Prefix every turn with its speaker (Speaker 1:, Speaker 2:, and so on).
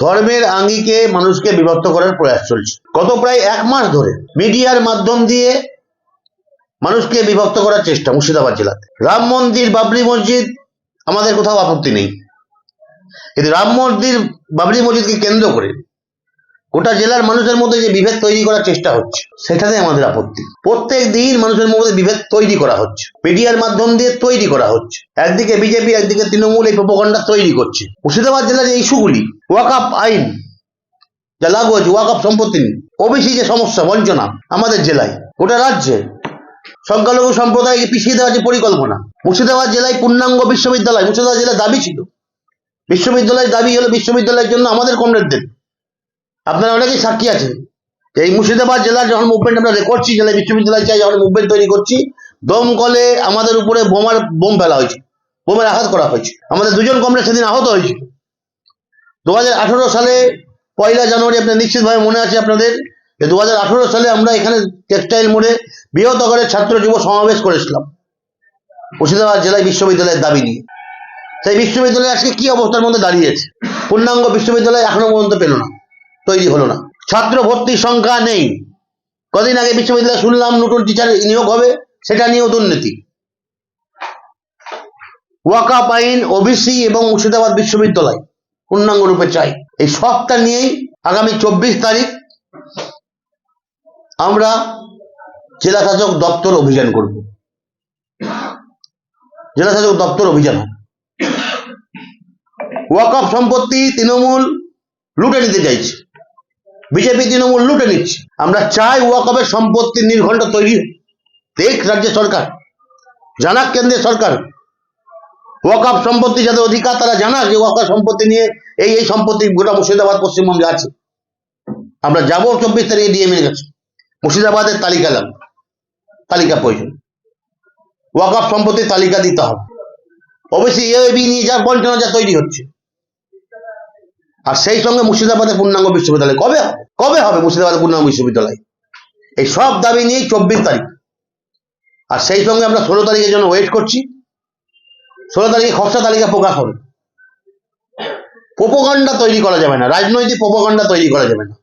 Speaker 1: ধর্মের আঙ্গিকে মানুষকে বিভক্ত করার প্রয়াস চলছে। গত প্রায় এক মাস ধরে মিডিয়ার মাধ্যম দিয়ে মানুষকে বিভক্ত করার চেষ্টা মুর্শিদাবাদ জেলাতে। রাম মন্দির, বাবরি মসজিদ, আমাদের কোথাও আপত্তি নেই। কিন্তু রাম মন্দির, বাবরি মসজিদকে কেন্দ্র করে গোটা জেলার মানুষের মধ্যে যে বিভেদ তৈরি করার চেষ্টা হচ্ছে সেটাতে আমাদের আপত্তি। প্রত্যেক দিন মানুষের মধ্যে বিভেদ তৈরি করা হচ্ছে। মিডিয়ার মাধ্যম দিয়ে তৈরি করা হচ্ছে। একদিকে বিজেপি, একদিকে তৃণমূল এই প্রপকাণ্ডা তৈরি করছে। মুর্শিদাবাদ জেলার যে ইস্যুগুলি ওয়াকাপ আইন, যা লাগু আছে ওয়াকাপ সম্পত্তি নিয়ে, ওবিসি যে সমস্যা, বঞ্চনা আমাদের জেলায়, গোটা রাজ্যে সংখ্যালঘু সম্প্রদায়কে পিছিয়ে দেওয়ার যে পরিকল্পনা, মুর্শিদাবাদ জেলায় পূর্ণাঙ্গ বিশ্ববিদ্যালয়, মুর্শিদাবাদ জেলার দাবি ছিল। বিশ্ববিদ্যালয়ের দাবি হলো বিশ্ববিদ্যালয়ের জন্য আমাদের কমরেডদের। আপনারা অনেকেই সাক্ষী আছেন। এই মুর্শিদাবাদ জেলার যখন মুভমেন্ট আমরা করছি, জেলায় বিশ্ববিদ্যালয় চাই যখন মুভমেন্ট তৈরি করছি দমকলে আমাদের উপরে বোমার বোম ফেলা হয়েছে, বোমের আঘাত করা হয়েছে। আমাদের দুজন কমরেড সেদিন আহত হয়েছে। দু হাজার আঠেরো সালে পয়লা জানুয়ারি আপনার নিশ্চিতভাবে মনে আছে আপনাদের যে দু হাজার আঠেরো সালে আমরা এখানে টেক্সটাইল মোড়ে বৃহৎ ছাত্র যুব সমাবেশ করেছিলাম, মুর্শিদাবাদ জেলায় বিশ্ববিদ্যালয়ের দাবি নিয়ে। সেই বিশ্ববিদ্যালয় আজকে কি অবস্থার মধ্যে দাঁড়িয়েছে? পূর্ণাঙ্গ বিশ্ববিদ্যালয় এখনও পর্যন্ত পেল না। তৈরি হলো না। ছাত্র ভর্তির সংখ্যা নেই। কদিন আগে বিশ্ববিদ্যালয়ে শুনলাম নতুন টিচার নিয়োগ হবে, সেটা নিয়েও দুর্নীতি। ওয়াকাপ আইন, ওবিসি এবং মুর্শিদাবাদ বিশ্ববিদ্যালয় পূর্ণাঙ্গ রূপে চাই। এই সবটা নিয়েই আগামী চব্বিশ তারিখ আমরা জেলা শাসক দপ্তর অভিযান করব। জেলা শাসক দপ্তর অভিযান ওয়াকফ সম্পত্তি তৃণমূল লুটে নিতে চাইছে। বিজেপি তৃণমূল লুটে নিচ্ছে। আমরা চাই ওয়াকফের সম্পত্তি নির্ঘণ্ট তৈরি দেখ রাজ্য সরকার, জানাক কেন্দ্রের সরকার। ওয়াকফ সম্পত্তি যাদের অধিকার, তারা জানাক যে ওয়াকফ সম্পত্তি নিয়ে এই এই সম্পত্তি গোটা মুর্শিদাবাদ, পশ্চিমবঙ্গে আছে। আমরা যাব চব্বিশ তারিখে ডিএমের কাছে। মুর্শিদাবাদের তালিকা লাগবে। তালিকা প্রয়োজন। ওয়াকফ সম্পত্তির তালিকা দিতে হবে। অবশ্যই এবি নিয়ে যা বঞ্চনা যা তৈরি হচ্ছে। আর সেই সঙ্গে মুর্শিদাবাদে পূর্ণাঙ্গ বিশ্ববিদ্যালয়। কবে কবে হবে মুর্শিদাবাদে পূর্ণাঙ্গ বিশ্ববিদ্যালয়? এই সব দাবি নিয়েই চব্বিশ তারিখ। আর সেই সঙ্গে আমরা ষোলো তারিখের জন্য ওয়েট করছি। ষোলো তারিখে খসড়া তালিকা প্রকাশ হবে। প্রোপোগান্ডা তৈরি করা যাবে না। রাজনৈতিক প্রোপোগান্ডা তৈরি করা যাবে না।